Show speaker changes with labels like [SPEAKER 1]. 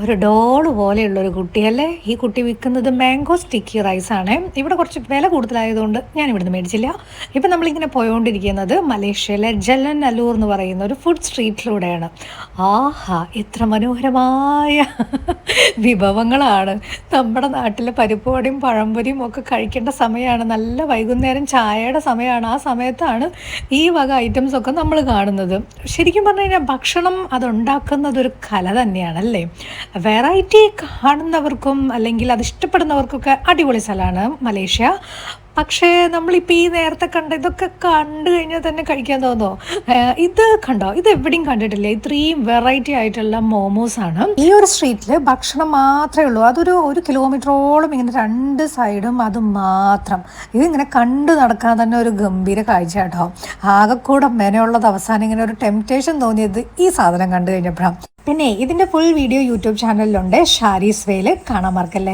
[SPEAKER 1] ഒരു ഡോൾ പോലെയുള്ള ഒരു കുട്ടിയല്ലേ? ഈ കുട്ടി വിൽക്കുന്നത് മാംഗോ സ്റ്റിക്കി റൈസ് ആണ് ഇവിടെ കുറച്ച് വില കൂടുതലായതുകൊണ്ട് ഞാൻ ഇവിടുന്ന് മേടിച്ചില്ല. ഇപ്പം നമ്മളിങ്ങനെ പോയോണ്ടിരിക്കുന്നത് മലേഷ്യയിലെ ജലൻ അലൂർ എന്ന് പറയുന്ന ഒരു ഫുഡ് സ്ട്രീറ്റിലൂടെയാണ് ആഹാ എത്ര മനോഹരമായ വിഭവങ്ങളാണ്. നമ്മുടെ നാട്ടിലെ പരിപ്പുവടയും പഴംപൊരിയും ഒക്കെ കഴിക്കേണ്ട സമയമാണ്. നല്ല വൈകുന്നേരം ചായയുടെ സമയമാണ്. ആ സമയത്താണ് ഈ വക ഐറ്റംസ് ഒക്കെ നമ്മൾ കാണുന്നത്. ശരിക്കും പറഞ്ഞു കഴിഞ്ഞാൽ ഭക്ഷണം അതുണ്ടാക്കുന്നത് ഒരു കല തന്നെയാണല്ലേ? വെറൈറ്റി കാണുന്നവർക്കും അല്ലെങ്കിൽ അത് ഇഷ്ടപ്പെടുന്നവർക്കൊക്കെ അടിപൊളി സ്ഥലമാണ് മലേഷ്യ. പക്ഷേ നമ്മളിപ്പോൾ ഈ നേരത്തെ കണ്ട ഇതൊക്കെ കണ്ടു കഴിഞ്ഞാൽ തന്നെ കഴിക്കാൻ തോന്നോ? ഇത് കണ്ടോ? ഇത് എവിടെയും കണ്ടിട്ടില്ല. ഇത്രയും വെറൈറ്റി ആയിട്ടുള്ള മോമോസ് ആണ്. ഈ ഒരു സ്ട്രീറ്റിൽ ഭക്ഷണം മാത്രമേ ഉള്ളൂ. അതൊരു ഒരു കിലോമീറ്ററോളം ഇങ്ങനെ രണ്ട് സൈഡും അത് മാത്രം. ഇതിങ്ങനെ കണ്ടു നടക്കാൻ തന്നെ ഒരു ഗംഭീര കാഴ്ച കേട്ടോ. ആകെക്കൂടെ മെനയുള്ളത് അവസാനം ഇങ്ങനെ ഒരു ടെംപ്റ്റേഷൻ തോന്നിയത് ഈ സാധനം കണ്ടു കഴിഞ്ഞപ്പോഴാണ് പിന്നെ ഇതിന്റെ ഫുൾ വീഡിയോ യൂട്യൂബ് ചാനലിലുണ്ട് ഷാരീസ് വേൽ. കാണാൻ മറക്കല്ലേ?